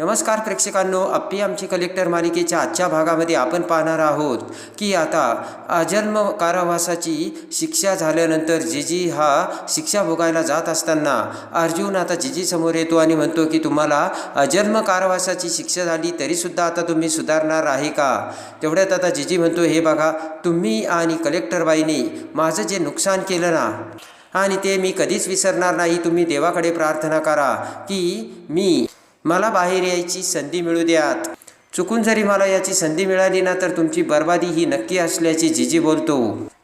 नमस्कार प्रेक्षकांनो अप्पी आमची कलेक्टर मालिकेच्या आजच्या भागामध्ये आपण पाहणार आहोत की आता अजन्म कारावासाची शिक्षा झाल्यानंतर जिजी हा शिक्षा भोगायला जात असताना अर्जुन आता जिजी समोर येतो आणि म्हणतो की तुम्हाला अजन्म कारावासाची शिक्षा झाली तरीसुद्धा आता तुम्ही सुधारणार आहे का? तेवढ्यात आता जिजी म्हणतो हे बघा तुम्ही आणि कलेक्टरबाईने माझं जे नुकसान केलं ना आणि ते मी कधीच विसरणार नाही. तुम्ही देवाकडे प्रार्थना करा की मी मला बाहेर यायची संधी मिळू द्यात. चुकून जरी मला याची संधी मिळाली ना तर तुमची बर्बादी ही नक्की असल्याची जिजी बोलतो.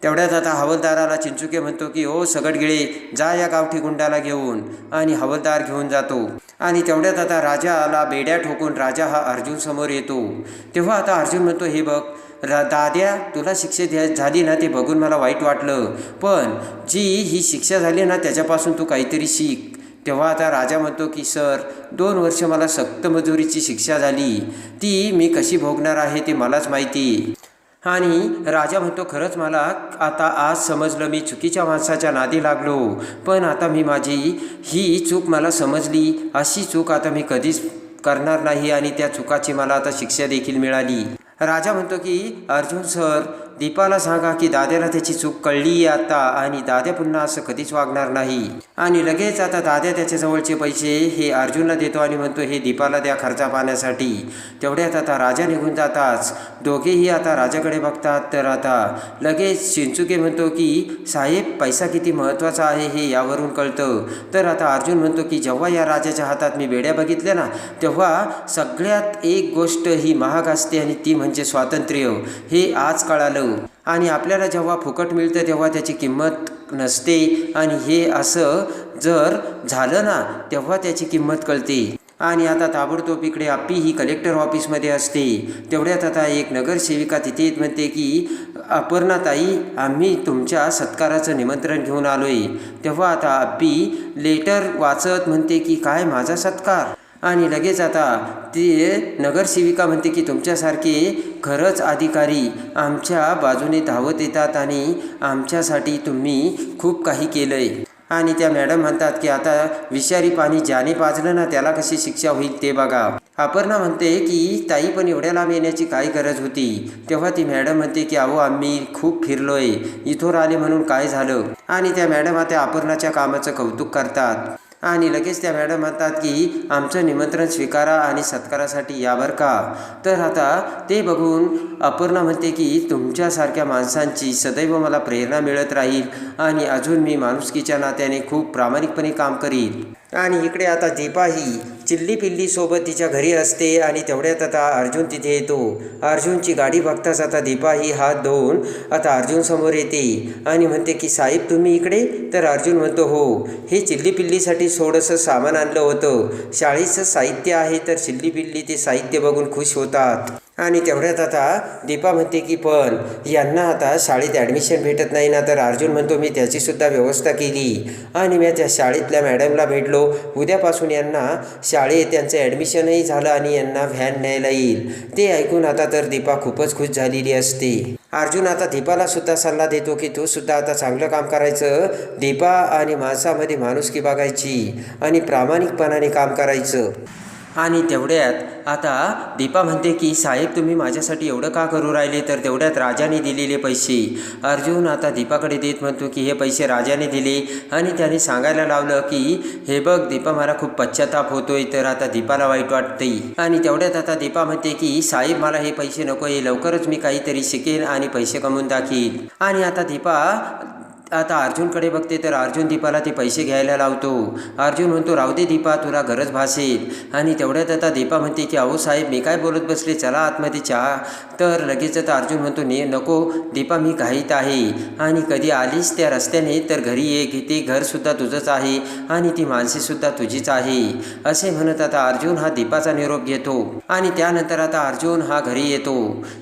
तेवढ्यात आता हवलदाराला चिंचुके म्हणतो की हो सगडगिळे जा या गावठी गुंडाला घेऊन. आणि हवलदार घेऊन जातो. आणि तेवढ्यात आता राजाला बेड्या ठोकून राजा हा अर्जुन समोर येतो. तेव्हा आता अर्जुन म्हणतो हे बघ रा दाद्या तुला शिक्षा द्या झाली ना ते बघून मला वाईट वाटलं. पण जी ही शिक्षा झाली ना त्याच्यापासून तू काहीतरी शिक. तेव्हा आता राजा म्हणतो की सर दोन वर्ष मला सक्त मजुरीची शिक्षा झाली. ती मी कशी भोगणार आहे ते मलाच माहिती. आणि राजा म्हणतो खरंच मला आता आज समजलं मी चुकीच्या माणसाच्या नादी लागलो. पण आता मी माझी ही चूक मला समजली. अशी चूक आता मी कधीच करणार नाही आणि त्या चुकाची मला आता शिक्षा देखील मिळाली. राजा म्हणतो की अर्जुन सर दीपाला सांगा की दाद्याला त्याची चूक कळली आता आणि दाद्या पुन्हा असं कधीच वागणार नाही. आणि लगेच आता दाद्या त्याच्या जवळचे पैसे हे अर्जुनला देतो आणि म्हणतो हे दीपाला द्या खर्चा पाण्यासाठी. तेवढ्यात आता राजा निघून जाताच. दोघेही आता राजाकडे बघतात. तर आता लगेच चिंचुके म्हणतो की साहेब पैसा किती महत्त्वाचा आहे हे यावरून कळतं. तर आता अर्जुन म्हणतो की जेव्हा या राजाच्या हातात मी बेड्या बघितल्या ना तेव्हा सगळ्यात एक गोष्ट ही महाग असते आणि ती म्हणजे स्वातंत्र्य. हे आज कळालं. आणि आपल्याला जेव्हा फुकट मिळतं तेव्हा त्याची किंमत नसते. आणि हे असं जर झालं ना तेव्हा त्याची किंमत कळते. आणि आता ताबडतोब इकडे आप्पी ही कलेक्टर ऑफिसमध्ये असते. तेवढ्यात आता एक नगरसेविका तिथे येत म्हणते की अपर्णाताई आम्ही तुमच्या सत्काराचं निमंत्रण घेऊन आलोय. तेव्हा आता आप्पी लेटर वाचत म्हणते की काय माझा सत्कार? आणि लगेच आता ती नगरसेविका म्हणते की तुमच्यासारखे खरंच अधिकारी आमच्या बाजूने धावत येतात आणि आमच्यासाठी तुम्ही खूप काही केलंय. आणि त्या मॅडम म्हणतात की आता विषारी पाणी ज्याने पाजलं ना त्याला कशी शिक्षा होईल ते बघा. अपर्णा म्हणते की ताई पण एवढ्या लांब येण्याची काय गरज होती? तेव्हा ती मॅडम म्हणते की अहो आम्ही खूप फिरलोय. इथोर आले म्हणून काय झालं? आणि त्या मॅडम आता अपर्णाच्या कामाचं कौतुक करतात. आणि लगेच त्या मॅडम म्हणतात की आमचं निमंत्रण स्वीकारा आणि सत्कारासाठी या बरं का. तर आता ते बघून अपूर्णा म्हणते की तुमच्यासारख्या माणसांची सदैव मला प्रेरणा मिळत राहील आणि अजून मी माणुसकीच्या नात्याने खूप प्रामाणिकपणे काम करील आणि इकडे आता दीपा ही चिल्ली पिल्ली सोबत तिच्या घरी असते आणि तेवढ्यात आता अर्जुन तिथे येतो. अर्जुनची गाडी बघताच आता दीपा ही हात धुवून आता अर्जुन समोर येते आणि म्हणते की साहेब तुम्ही इकडे? तर अर्जुन म्हणतो हो. हे चिल्ली पिल्लीसाठी थोडंसं सामान आणलं होतं. शाळेचं साहित्य आहे तर चिल्ली पिल्ली ते साहित्य बघून खुश होतात. आणि तेवढ्यात आता दीपा म्हणते की पण यांना आता शाळेत ॲडमिशन भेटत नाही ना तर अर्जुन म्हणतो मी त्याचीसुद्धा व्यवस्था केली. आणि मी त्या शाळेतल्या मॅडमला भेटलो. उद्यापासून यांना शाळेत त्यांचं ॲडमिशनही झालं आणि यांना व्हॅन न्यायला येईल. ते ऐकून आता तर दीपा खूपच खुश झालेली असते. अर्जुन आता दीपाला सुद्धा सल्ला देतो की तू सुद्धा आता चांगलं काम करायचं. दीपा आणि माणसामध्ये माणुसकी बघायची आणि प्रामाणिकपणाने काम करायचं. आणि तेवढ्यात आता दीपा म्हणते की साहेब तुम्ही माझ्यासाठी एवढं का करू राहिले? तर तेवढ्यात राजाने दिलेले पैसे. अर्जुन आता दीपाकडे देत म्हणतो की हे पैसे राजाने दिले. आणि त्याने सांगायला लावलं की हे बघ दीपा मला खूप पश्चाताप होतोय तर आता दीपाला वाईट वाटते आणि तेवढ्यात आता दीपा म्हणते की साहेब मला हे पैसे नको आहे लवकरच मी काहीतरी शिकेन आणि पैसे कमवून दाखील आणि आता दीपा आता अर्जुनकडे बघते तर अर्जुन दीपाला ते पैसे घ्यायला लावतो. अर्जुन म्हणतो राहू दे दीपा तुला गरज भासेल. आणि तेवढ्यात आता दीपा म्हणते की अहो साहेब मी काय बोलत बसले? चला आतमध्ये चहा. तर लगेच आता अर्जुन म्हणतो ने नको दीपा मी घाईत आहे. आणि कधी आलीस त्या रस्त्याने तर घरी ये की ते घरसुद्धा तुझंच आहे आणि ती माणसेसुद्धा तुझीच आहे. असे म्हणत आता अर्जुन हा दीपाचा निरोप घेतो आणि त्यानंतर आता अर्जुन हा घरी येतो.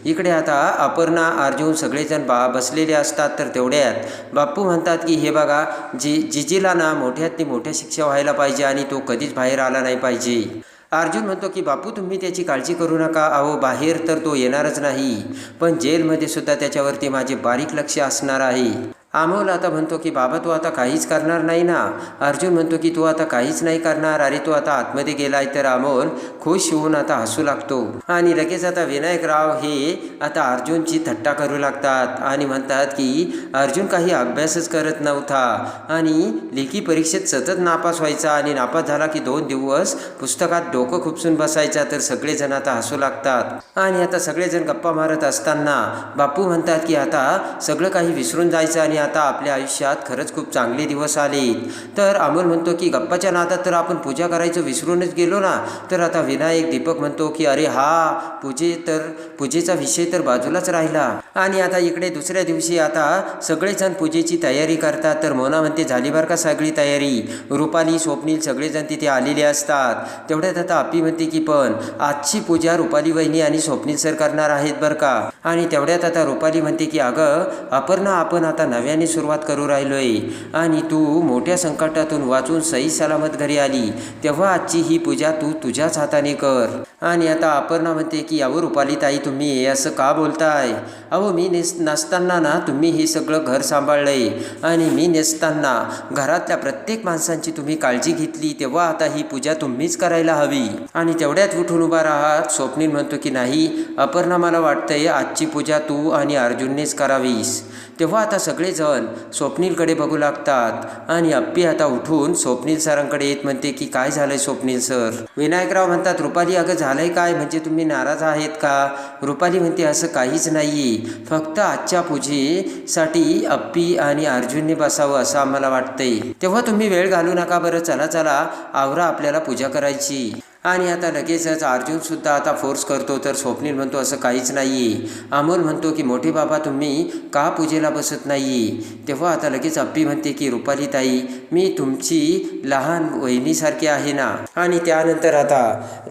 इकडे आता अपर्णा अर्जुन सगळेजण बा बसलेले असतात तर तेवढ्यात बाप बाप्पू म्हणतात की हे बघा जी जिजीला ना मोठ्यातली मोठ्या शिक्षा व्हायला पाहिजे आणि तो कधीच बाहेर आला नाही पाहिजे. अर्जुन म्हणतो की बापू तुम्ही त्याची काळजी करू नका. अहो बाहेर तर तो येणारच नाही. पण जेलमध्ये सुद्धा त्याच्यावरती माझे बारीक लक्ष असणार आहे. आमोल आता म्हणतो की बाबा तू आता काहीच करणार नाही ना. अर्जुन म्हणतो की तू आता काहीच नाही करणार. अरे तू आता आतमध्ये गेलाय तर अमोल खुश होऊन आता हसू लागतो. आणि लगेच आता विनायकराव हे आता अर्जुनची थट्टा करू लागतात आणि म्हणतात की अर्जुन काही अभ्यासच करत नव्हता आणि लेखी परीक्षेत सतत नापास व्हायचा आणि नापास झाला की दोन दिवस पुस्तकात डोकं खुपसून बसायचा तर सगळेजण आता हसू लागतात. आणि आता सगळेजण गप्पा मारत असताना बापू म्हणतात की आता सगळं काही विसरून जायचं आणि आता आपल्या आयुष्यात खरंच खूप चांगले दिवस आले तर अमोल म्हणतो की गप्पाच्या नादात तर आपण पूजा करायचं विसरूनच गेलो ना? तर आता विनायक दीपक म्हणतो की अरे हा पूजे तर पूजेचा विषय तर बाजूलाच राहिला. आणि आता इकडे दुसऱ्या दिवशी आता सगळेजण पूजेची तयारी करतात. तर मोना म्हणते झाली बरं का सगळी तयारी? रुपाली स्वप्नील सगळेजण तिथे आलेले असतात. तेवढ्यात आता आपी म्हणते की पण आजची पूजा रुपाली वहिनी आणि स्वप्नील सर करणार आहेत बरं का? आणि तेवढ्यात आता रुपाली म्हणते की अगं अपर्णा आपण आता नव्या नव्याने सुरुवात करू राहिलोय. आणि तू मोठ्या संकटातून वाचून सही सलामत घरी आली. तेव्हा आजची ही पूजा तू तुझ्याच हाताने कर. आणि आता अपर्णा म्हणते की अहो रुपाली ताई तुम्ही असं का बोलताय? अहो मी नेस नसताना ना तुम्ही हे सगळं घर सांभाळलंय. आणि मी नेसताना घरातल्या प्रत्येक माणसांची तुम्ही काळजी घेतली. तेव्हा आता ही पूजा तुम्हीच करायला हवी. आणि तेवढ्यात उठून उभा राहत स्वप्नील म्हणतो की नाही अपर्णा मला वाटतंय आजची पूजा तू आणि अर्जुननेच करावीस. तेव्हा आता सगळेजण स्वप्नीलकडे बघू लागतात. आणि अप्पी आता उठून स्वप्नील सरांकडे येत म्हणते की काय झालंय स्वप्नील सर? विनायकराव म्हणतात रुपाली अगं झालंय काय? म्हणजे तुम्ही नाराज आहेत का? रुपाली म्हणते असं काहीच नाही फक्त आजच्या पूजेसाठी अप्पी आणि अर्जुनने बसावं असं आम्हाला वाटतंय. तेव्हा तुम्ही वेळ घालू नका बरं. चला चला. आवरा आपल्याला पूजा करायची. आणि आता लगेचच अर्जुनसुद्धा आता फोर्स करतो तर स्वप्नील म्हणतो असं काहीच नाही अमोल म्हणतो की मोठे बाबा तुम्ही का पूजेला बसत नाही तेव्हा आता लगेच अप्पी म्हणते की रुपाली ताई मी तुमची लहान वहिनीसारखी आहे ना? आणि त्यानंतर आता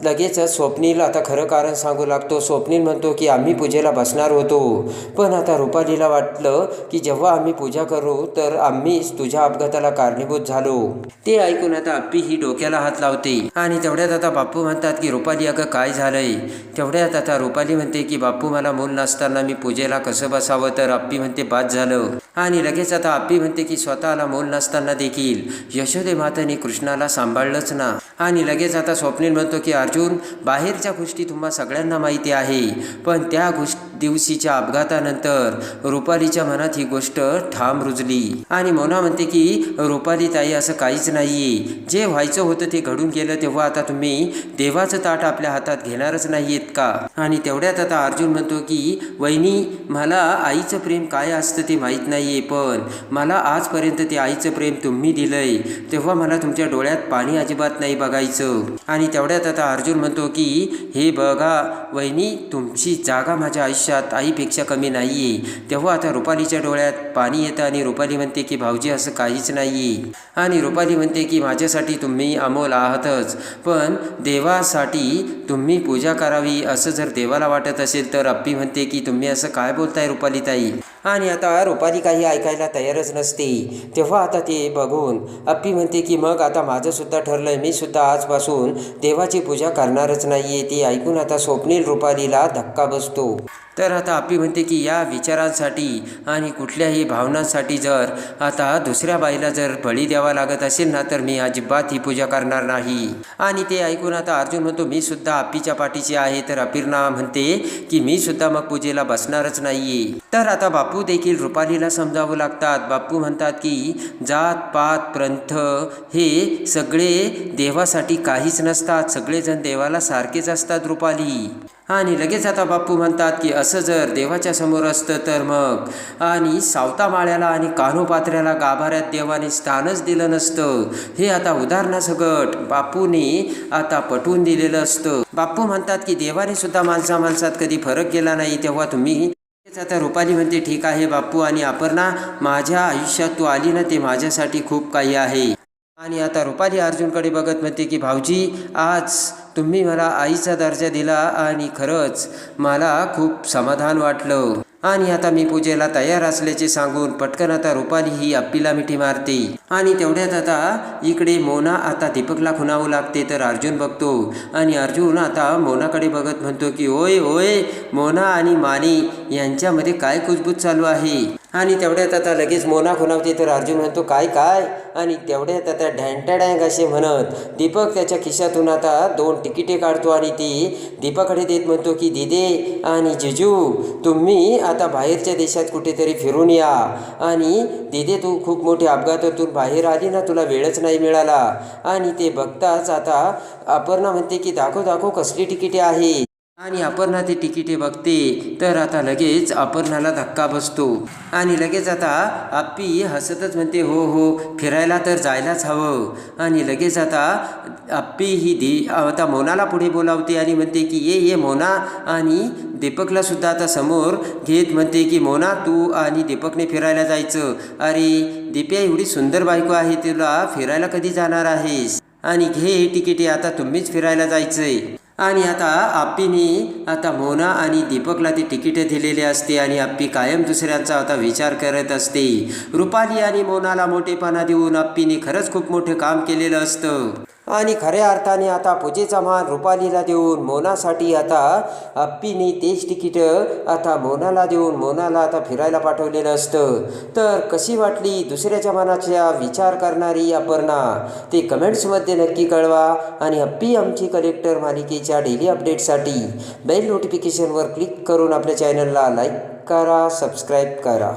लगेचच स्वप्नील आता खरं कारण सांगू लागतो. स्वप्नील म्हणतो की आम्ही पूजेला बसणार होतो. पण आता रुपालीला वाटलं की जेव्हा आम्ही पूजा करू तर आम्हीच तुझ्या अपघाताला कारणीभूत झालो. ते ऐकून आता अप्पी ही डोक्याला हात लावते. आणि तेवढ्यात आता बापू म्हणतात की रुपाली अगं काय झालंय? तेवढ्यात आता रुपाली म्हणते की बापू मला मूल नसताना मी पूजेला कसं बसावं? तर अप्पी म्हणते बाद झालं. आणि लगेच आता आप्पी म्हणते की स्वतःला मूल नसताना देखील. यशोदे माताने कृष्णाला सांभाळलंच ना. आणि लगेच आता स्वप्नील म्हणतो की अर्जुन बाहेरच्या गोष्टी तुम्हा सगळ्यांना माहिती आहे पण त्या गोष्टी दिवशीच्या अपघातानंतर रुपालीच्या मनात ही गोष्ट ठाम रुजली. आणि मोना म्हणते की रुपाली ताई असं काहीच नाहीये. जे व्हायचं होतं ते घडून गेलं तेव्हा आता तुम्ही देवाचं ताट आपल्या हातात घेणारच नाहीयेत का? आणि तेवढ्यात आता अर्जुन म्हणतो की वहिनी मला आईचं प्रेम काय असतं ते माहीत नाहीये पण मला आजपर्यंत ते आईचं प्रेम तुम्ही दिलंय. तेव्हा मला तुमच्या डोळ्यात पाणी अजिबात नाही बघायचं. आणि तेवढ्यात आता अर्जुन म्हणतो की हे बघा वहिनी तुमची जागा माझ्या आयुष्यात आईपेक्षा कमी नाही आहे तेव्हा आता रुपालीच्या डोळ्यात पाणी येतं आणि रुपाली म्हणते की भाऊजी असं काहीच नाही आणि रुपाली म्हणते की माझ्यासाठी तुम्ही अमोल आहातच. पण देवासाठी तुम्ही पूजा करावी. असं जर देवाला वाटत असेल तर अप्पी म्हणते की तुम्ही असं काय बोलताय रुपाली ताई आणि आता रुपाली काही ऐकायला तयारच नसते. तेव्हा आता ते बघून अप्पी म्हणते की मग आता माझंसुद्धा ठरलं आहे मी सुद्धा आजपासून देवाची पूजा करणारच नाही आहे ते ऐकून आता स्वप्नील रुपालीला धक्का बसतो. तर आता अप्पी म्हणते की या विचारांसाठी आणि कुठल्याही भावनांसाठी जर आता दुसऱ्या बाईला जर बळी द्यावा लागत असेल ना तर मी अजिबात ही पूजा करणार नाही. आणि ते ऐकून आता अर्जुन म्हणतो मी सुद्धा आपीच्या पाठीची आहे. तर अपिर्णा म्हणते की मी सुद्धा मग पूजेला बसणारच नाहीये. तर आता बाप बापू देखील रुपालीला समजावू लागतात. बापू म्हणतात की जात पात पंथ हे सगळे देवासाठी काहीच नसतात. सगळेजण देवाला सारखेच असतात रुपाली. आणि लगेच आता बाप्पू म्हणतात की असं जर देवाच्या समोर असतं तर मग? आणि सावता माळ्याला आणि कान्होपात्र्याला गाभाऱ्यात देवाने स्थानच दिलं नसतं. हे आता उदाहरणासकट बापूने आता पटवून दिलेलं असतं. बाप्पू म्हणतात की देवाने सुद्धा माणसा माणसात कधी फरक केला नाही. तेव्हा तुम्ही आता रुपाली म्हणते ठीक आहे बाप्पू आणि अपर्णा माझ्या आयुष्यात तू आली ना ते माझ्यासाठी खूप काही आहे. आणि आता रुपाली अर्जुनकडे बघत म्हणते की भाऊजी आज तुम्ही मला आईचा दर्जा दिला आणि खरंच मला खूप समाधान वाटलं. आणि आता मी पूजेला तयार असल्याचे सांगून पटकन आता रुपाली ही अप्पीला मिठी मारते. आणि तेवढ्यात आता इकडे मोना आता दीपकला खुणावू लागते तर अर्जुन बघतो. आणि अर्जुन आता मोनाकडे बघत म्हणतो की ओय ओय मोना आणि माने यांच्यामध्ये काय कुजबूज चालू आहे? आणि तेवढ्यात आता लगेच मोना खुणावते तर अर्जुन म्हणतो काय काय? आणि तेवढ्यात आता ढँटडँग असे म्हणत दीपक त्याच्या खिशातून आता दोन तिकिटे काढतो आणि ती दीपाकडे देत म्हणतो की दिदे आणि जिजू तुम्ही आता बाहेरच्या देशात कुठेतरी फिरून या. आणि दिदे तू खूप मोठ्या अपघातातून बाहेर आली ना तुला वेळच नाही मिळाला. आणि ते बघताच आता अपर्णा म्हणते की दाखव दाखव कसली तिकिटे आहे. आणि अपर्णा ते तिकिटे बघते तर आता लगेच अपर्णाला धक्का बसतो. आणि लगेच आता आप्पी हसतच म्हणते हो हो फिरायला तर जायलाच हवं. आणि लगेच आता आप्पी ही दे आता मोनाला पुढे बोलावते आणि म्हणते की ये ये मोना. आणि दीपकला सुद्धा आता समोर घेत म्हणते की मोना तू आणि दीपकने फिरायला जायचं. अरे दीप्या एवढी सुंदर बायको आहे तुला फिरायला कधी जाणार आहेस? आणि घे तिकिटे आता तुम्हीच फिरायला जायचंय. आणि आता आप्पीने आता मोना आणि दीपकला ती तिकीटं दिलेली असते आणि आप्पी कायम दुसऱ्यांचा आता विचार करत असते. रुपाली आणि मोनाला मोठेपणा देऊन आप्पीने खरंच खूप मोठं काम केलेलं असतं. आणि खऱ्या अर्थाने आता पूजेचा मान रुपालीला देऊन मोनासाठी आता अप्पीने तेच तिकीट आता मोनाला देऊन मोनाला आता फिरायला पाठवलेलं असतं. तर कशी वाटली दुसऱ्याच्या मनाचा विचार करणारी अपर्णा? ते कमेंट्समध्ये नक्की कळवा आणि अप्पी आमची कलेक्टर मालिकेच्या डेली अपडेटसाठी बेल नोटिफिकेशनवर क्लिक करून आपल्या चॅनलला लाईक करा सबस्क्राईब करा.